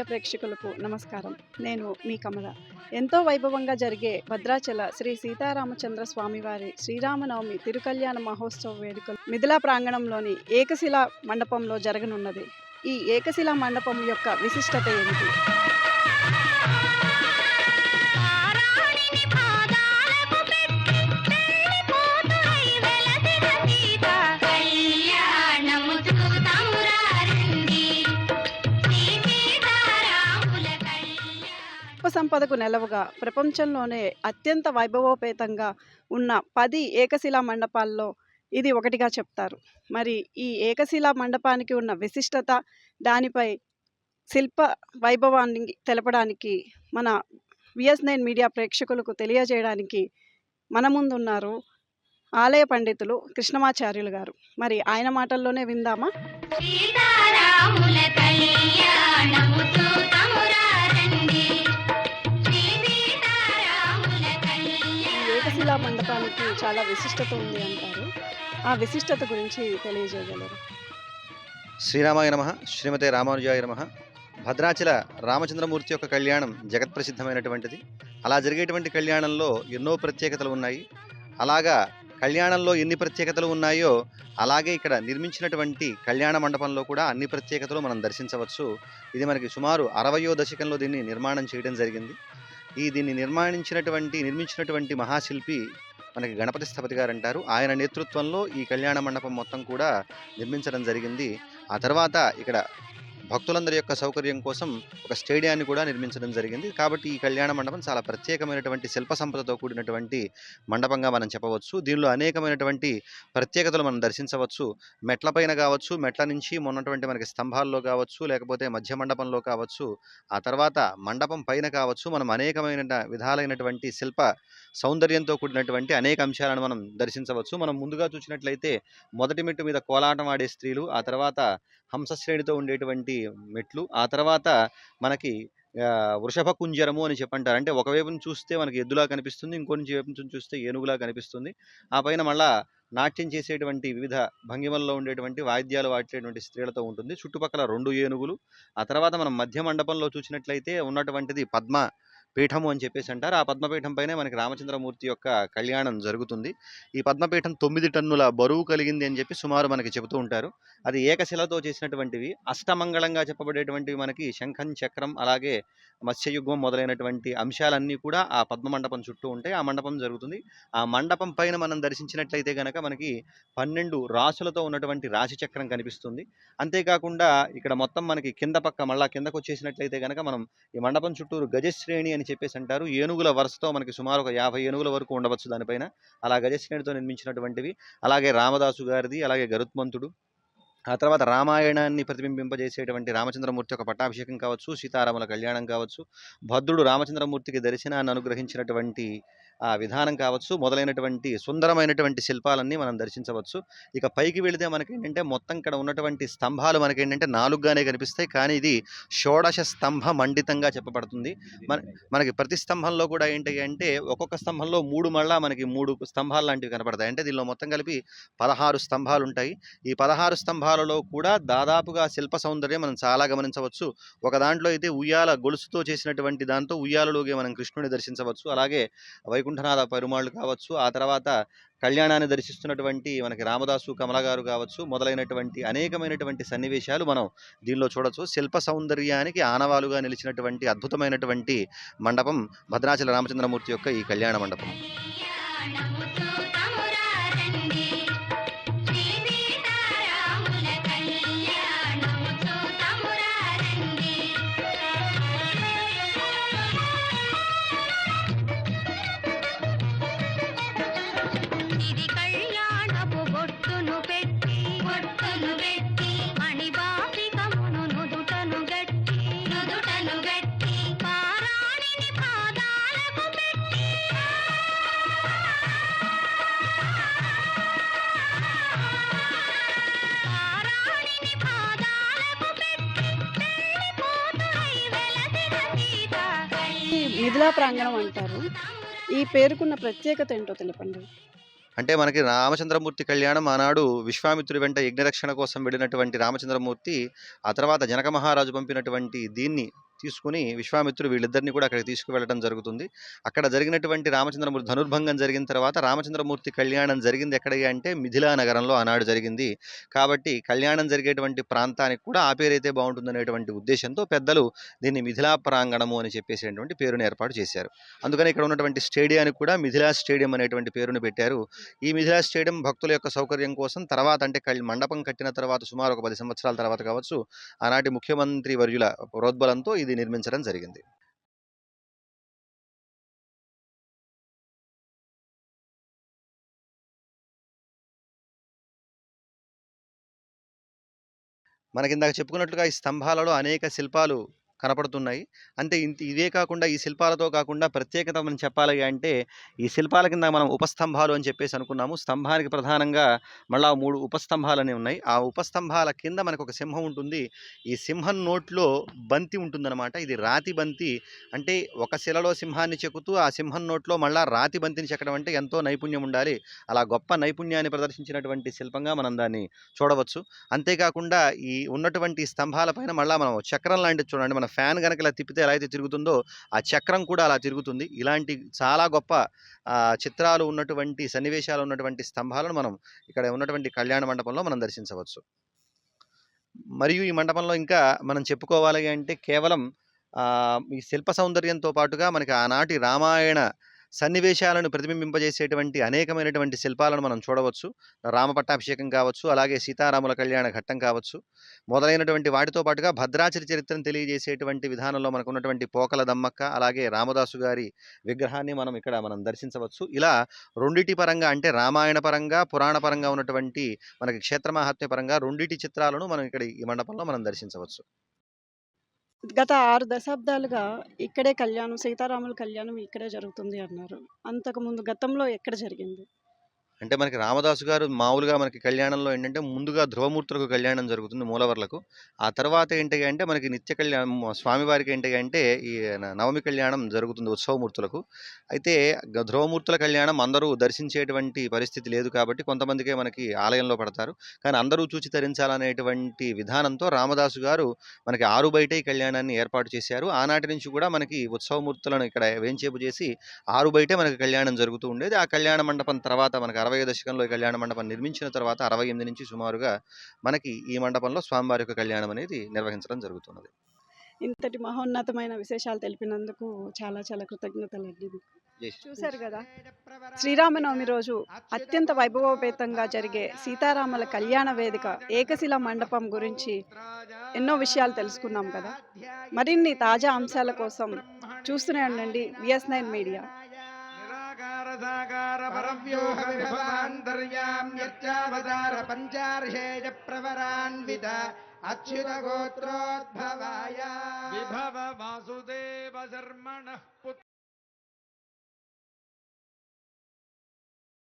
Media ప్రేక్షకులకు నమస్కారం. నేను మీ కమల. ఎంతో వైభవంగా జరిగే భద్రాచల శ్రీ సీతారామచంద్ర స్వామివారి శ్రీరామనవమి తిరుకల్యాణ మహోత్సవ వేడుకలు మిథిలా ప్రాంగణంలోని ఏకశిలా మండపంలో జరగనున్నది. ఈ ఏకశిలా మండపం యొక్క విశిష్టత ఏమిటి? సంపదకు నెలవుగా ప్రపంచంలోనే అత్యంత వైభవోపేతంగా ఉన్న పది ఏకశిలా మండపాల్లో ఇది ఒకటిగా చెప్తారు. మరి ఈ ఏకశిలా మండపానికి ఉన్న విశిష్టత దానిపై శిల్ప వైభవాన్ని తెలపడానికి మన విఎస్ నైన్ మీడియా ప్రేక్షకులకు తెలియజేయడానికి మన ముందున్నారు ఆలయ పండితులు కృష్ణమాచార్యులు గారు. మరి ఆయన మాటల్లోనే విందామా? సీతారాముల కళ్యాణముతో ఏకశిలా చాలా విశిష్టత ఉంది అంటారు. ఆ విశిష్టత గురించి తెలియజేయగలరు? శ్రీరామాయ నమ. శ్రీమతే రామానుజాయ నమ. భద్రాచల రామచంద్రమూర్తి యొక్క కళ్యాణం జగత్ప్రసిద్ధమైనటువంటిది. అలా జరిగేటువంటి కళ్యాణంలో ఎన్నో ప్రత్యేకతలు ఉన్నాయి. అలాగా కళ్యాణంలో ఎన్ని ప్రత్యేకతలు ఉన్నాయో అలాగే ఇక్కడ నిర్మించినటువంటి కళ్యాణ మండపంలో కూడా అన్ని ప్రత్యేకతలు మనం దర్శించవచ్చు. ఇది మనకి సుమారు అరవయో దశకంలో దీన్ని నిర్మాణం చేయడం జరిగింది. ఈ దీన్ని నిర్మాణించినటువంటి నిర్మించినటువంటి మహాశిల్పి మనకి గణపతి స్థపతి గారు అంటారు ఆయన నేతృత్వంలో ఈ కళ్యాణ మండపం మొత్తం కూడా నిర్మించడం జరిగింది. ఆ తర్వాత ఇక్కడ భక్తులందరి యొక్క సౌకర్యం కోసం ఒక స్టేడియాన్ని కూడా నిర్మించడం జరిగింది. కాబట్టి ఈ కళ్యాణ మండపం చాలా ప్రత్యేకమైనటువంటి శిల్ప సంపదతో కూడినటువంటి మండపంగా మనం చెప్పవచ్చు. దీనిలో అనేకమైనటువంటి ప్రత్యేకతలు మనం దర్శించవచ్చు. మెట్లపైన కావచ్చు మెట్ల నుంచి మొన్నటువంటి మనకి స్తంభాల్లో కావచ్చు లేకపోతే మధ్య మండపంలో కావచ్చు ఆ తర్వాత మండపం పైన కావచ్చు మనం అనేకమైన విధాలైనటువంటి శిల్ప సౌందర్యంతో కూడినటువంటి అనేక అంశాలను మనం దర్శించవచ్చు. మనం ముందుగా చూసినట్లయితే మొదటి మెట్టు మీద కోలాటం ఆడే స్త్రీలు ఆ తర్వాత హంసశ్రేణితో ఉండేటువంటి మెట్లు. ఆ తర్వాత మనకి వృషభ కుంజరము అని చెప్పంటారు. అంటే ఒకవైపు చూస్తే మనకి ఎద్దులా కనిపిస్తుంది ఇంకో నుంచి వైపు నుంచి చూస్తే ఏనుగులా కనిపిస్తుంది. ఆ పైన మళ్ళా నాట్యం చేసేటువంటి వివిధ భంగిమల్లో ఉండేటువంటి వాయిద్యాలు వాడేటువంటి స్త్రీలతో ఉంటుంది. చుట్టుపక్కల రెండు ఏనుగులు. ఆ తర్వాత మనం మధ్య మండపంలో చూసినట్లయితే ఉన్నటువంటిది పద్మ పీఠము అని చెప్పేసి అంటారు. ఆ పద్మపీఠం పైనే మనకి రామచంద్రమూర్తి యొక్క కళ్యాణం జరుగుతుంది. ఈ పద్మపీఠం తొమ్మిది టన్నుల బరువు కలిగింది అని చెప్పి సుమారు మనకి చెబుతూ ఉంటారు. అది ఏకశిలతో చేసినటువంటివి అష్టమంగళంగా చెప్పబడేటువంటివి మనకి శంఖం చక్రం అలాగే మత్స్యయుగం మొదలైనటువంటి అంశాలన్నీ కూడా ఆ పద్మ మండపం చుట్టూ ఉంటాయి. ఆ మండపం జరుగుతుంది. ఆ మండపం పైన మనం దర్శించినట్లయితే గనక మనకి పన్నెండు రాసులతో ఉన్నటువంటి రాశి చక్రం కనిపిస్తుంది. అంతేకాకుండా ఇక్కడ మొత్తం మనకి కింద పక్క మళ్ళా కిందకు వచ్చేసినట్లయితే గనక మనం ఈ మండపం చుట్టూరు గజశ్రేణి అని చెప్పేసి అంటారు. ఏనుగుల వరుసతో మనకి సుమారు ఒక యాభై ఏనుగుల వరకు ఉండవచ్చు దానిపైన. అలా గజశ్రేణితో నిర్మించినటువంటివి. అలాగే రామదాసు గారిది అలాగే గరుత్మంతుడు. ఆ తర్వాత రామాయణాన్ని ప్రతిబింబింపజేసేటువంటి రామచంద్రమూర్తి యొక్క పట్టాభిషేకం కావచ్చు సీతారాముల కళ్యాణం కావచ్చు. భద్రుడు రామచంద్రమూర్తికి దర్శనాన్ని అనుగ్రహించినటువంటి విధానం కావచ్చు మొదలైనటువంటి సుందరమైనటువంటి శిల్పాలన్నీ మనం దర్శించవచ్చు. ఇక పైకి వెళితే మనకి ఏంటంటే మొత్తం ఇక్కడ ఉన్నటువంటి స్తంభాలు మనకి ఏంటంటే నాలుగుగానే కనిపిస్తాయి. కానీ ఇది షోడశ స్తంభ మండితంగా చెప్పబడుతుంది. మన మనకి ప్రతి స్తంభంలో కూడా ఏంటి అంటే ఒక్కొక్క స్తంభంలో మూడు మళ్ళా మనకి మూడు స్తంభాలు లాంటివి కనపడతాయి. అంటే దీనిలో మొత్తం కలిపి పదహారు స్తంభాలు ఉంటాయి. ఈ పదహారు స్తంభాలలో కూడా దాదాపుగా శిల్ప సౌందర్యం మనం చాలా గమనించవచ్చు. ఒక దాంట్లో అయితే ఉయ్యాల గొలుసుతో చేసినటువంటి దాంతో ఉయ్యాలలోకి మనం కృష్ణుని దర్శించవచ్చు. అలాగే వైకుంఠనాథ పెరుమాళ్ళు కావచ్చు ఆ తర్వాత కళ్యాణాన్ని దర్శిస్తున్నటువంటి మనకి రామదాసు కమల గారు కావచ్చు మొదలైనటువంటి అనేకమైనటువంటి సన్నివేశాలు మనం దీనిలో చూడొచ్చు. శిల్ప సౌందర్యానికి ఆనవాలుగా నిలిచినటువంటి అద్భుతమైనటువంటి మండపం భద్రాచల రామచంద్రమూర్తి యొక్క ఈ కళ్యాణ మండపం. మిథిలా ప్రాంగణం అంటారు. ఈ పేరుకున్న ప్రత్యేకత ఏంటో తెలపండి. అంటే మనకి రామచంద్రమూర్తి కళ్యాణం ఆనాడు విశ్వామిత్రుడి వెంట యజ్ఞరక్షణ కోసం వెళ్ళినటువంటి రామచంద్రమూర్తి ఆ తర్వాత జనక మహారాజు పంపినటువంటి దీన్ని తీసుకుని విశ్వామిత్రుడు వీళ్ళిద్దరిని కూడా అక్కడికి తీసుకువెళ్ళడం జరుగుతుంది. అక్కడ జరిగినటువంటి రామచంద్రమూర్తి ధనుర్భంగం జరిగిన తర్వాత రామచంద్రమూర్తి కళ్యాణం జరిగింది ఎక్కడికి అంటే మిథిలా నగరంలో ఆనాడు జరిగింది. కాబట్టి కళ్యాణం జరిగేటువంటి ప్రాంతానికి కూడా ఆ పేరైతే బాగుంటుందనేటువంటి ఉద్దేశంతో పెద్దలు దీన్ని మిథిలా ప్రాంగణము అని చెప్పేసేటువంటి పేరుని ఏర్పాటు చేశారు. అందుకని ఇక్కడ ఉన్నటువంటి స్టేడియానికి కూడా మిథిలా స్టేడియం అనేటువంటి పేరును పెట్టారు. ఈ మిథిలా స్టేడియం భక్తుల యొక్క సౌకర్యం కోసం తర్వాత అంటే మండపం కట్టిన తర్వాత సుమారు ఒక పది సంవత్సరాల తర్వాత కావచ్చు ఆనాటి ముఖ్యమంత్రి వర్యుల ప్రోద్బలంతో ఇది నిర్మించడం జరిగింది. మనకిందాక చెప్పుకున్నట్లుగా ఈ స్తంభాలలో అనేక శిల్పాలు కనపడుతున్నాయి. అంటే ఇంత ఇవే కాకుండా ఈ శిల్పాలతో కాకుండా ప్రత్యేకత మనం చెప్పాలి అంటే ఈ శిల్పాల కింద మనం ఉపస్తంభాలు అని చెప్పేసి అనుకున్నాము. స్తంభానికి ప్రధానంగా మళ్ళా మూడు ఉపస్తంభాలు అనేవి ఉన్నాయి. ఆ ఉపస్తంభాల కింద మనకు ఒక సింహం ఉంటుంది. ఈ సింహం నోట్లో బంతి ఉంటుందన్నమాట. ఇది రాతి బంతి. అంటే ఒక శిలలో సింహాన్ని చెక్కుతూ ఆ సింహం నోట్లో మళ్ళా రాతి బంతిని చెక్కడం అంటే ఎంతో నైపుణ్యం ఉండాలి. అలా గొప్ప నైపుణ్యాన్ని ప్రదర్శించినటువంటి శిల్పంగా మనం దాన్ని చూడవచ్చు. అంతేకాకుండా ఈ ఉన్నటువంటి స్తంభాల పైన మనం చక్రం లాంటిది చూడండి. మన ఫ్యాన్ కనుక ఇలా తిప్పితే ఎలా అయితే తిరుగుతుందో ఆ చక్రం కూడా అలా తిరుగుతుంది. ఇలాంటి చాలా గొప్ప చిత్రాలు ఉన్నటువంటి సన్నివేశాలు ఉన్నటువంటి స్తంభాలను మనం ఇక్కడ ఉన్నటువంటి కళ్యాణ మండపంలో మనం దర్శించవచ్చు. మరియు ఈ మండపంలో ఇంకా మనం చెప్పుకోవాలి అంటే కేవలం ఈ శిల్ప సౌందర్యంతో పాటుగా మనకి ఆనాటి రామాయణ సన్నివేశాలను ప్రతిబింబింపజేసేటువంటి అనేకమైనటువంటి శిల్పాలను మనం చూడవచ్చు. రామపట్టాభిషేకం కావచ్చు అలాగే సీతారాముల కళ్యాణ ఘట్టం కావచ్చు. మొదలైనటువంటి వాటితో పాటుగా భద్రాచలి చరిత్రను తెలియజేసేటువంటి విధానంలో మనకు ఉన్నటువంటి పోకల దమ్మక్క అలాగే రామదాసు గారి విగ్రహాన్ని మనం ఇక్కడ మనం దర్శించవచ్చు. ఇలా రెండిటి పరంగా అంటే రామాయణ పరంగా పురాణ పరంగా ఉన్నటువంటి మనకి క్షేత్ర మహాత్మ్య పరంగా రెండిటి చిత్రాలను మనం ఇక్కడ ఈ మండపంలో మనం దర్శించవచ్చు. గత ఆరు దశాబ్దాలుగా ఇక్కడే కళ్యాణం సీతారాముల కళ్యాణం ఇక్కడే జరుగుతుంది అన్నారు. అంతకుముందు గతంలో ఎక్కడ జరిగింది? అంటే మనకి రామదాసు గారు మామూలుగా మనకి కళ్యాణంలో ఏంటంటే ముందుగా ధ్రువమూర్తులకు కళ్యాణం జరుగుతుంది మూలవర్లకు. ఆ తర్వాత ఏంటి అంటే మనకి నిత్య కళ్యాణం స్వామివారికి ఏంటి అంటే ఈ నవమి కళ్యాణం జరుగుతుంది ఉత్సవమూర్తులకు. అయితే ధ్రువమూర్తుల కళ్యాణం అందరూ దర్శించేటువంటి పరిస్థితి లేదు కాబట్టి కొంతమందికే మనకి ఆలయంలో పడతారు. కానీ అందరూ చూచి తరించాలనేటువంటి విధానంతో రామదాసు గారు మనకి ఆరు బయటే ఈ కళ్యాణాన్ని ఏర్పాటు చేశారు. ఆనాటి నుంచి కూడా మనకి ఉత్సవమూర్తులను ఇక్కడ వేంచేపు చేసి ఆరు బయటే మనకి కళ్యాణం జరుగుతూ ఉండేది. ఆ కళ్యాణ మండపం తర్వాత మనకి అరవై దశకంలో ఈ కళ్యాణ మండపం నిర్మించిన తర్వాత అరవై ఎనిమిది నుంచి సుమారుగా మనకి ఈ మండపంలో స్వామివారి యొక్క కళ్యాణం అనేది నిర్వహించడం జరుగుతున్నది. ఇంతటి మహోన్నతమైన విశేషాలు తెలిపినందుకు చాలా చాలా కృతజ్ఞతలు అండి చూశారు కదా శ్రీరామనవమి రోజు అత్యంత వైభవోపేతంగా జరిగే సీతారాముల కళ్యాణ వేదిక ఏకశిల మండపం గురించి ఎన్నో విషయాలు తెలుసుకున్నాం కదా. మరిన్ని తాజా అంశాల కోసం చూస్తూనే ఉండండి విఎస్ నైన్ మీడియా. परव्योहविभवान्तर्याम् यच्चावतार पञ्चार्हेय प्रवरान्वित अच्युतगोत्रोद्भवाय। विभव वासुदेव शर्मणः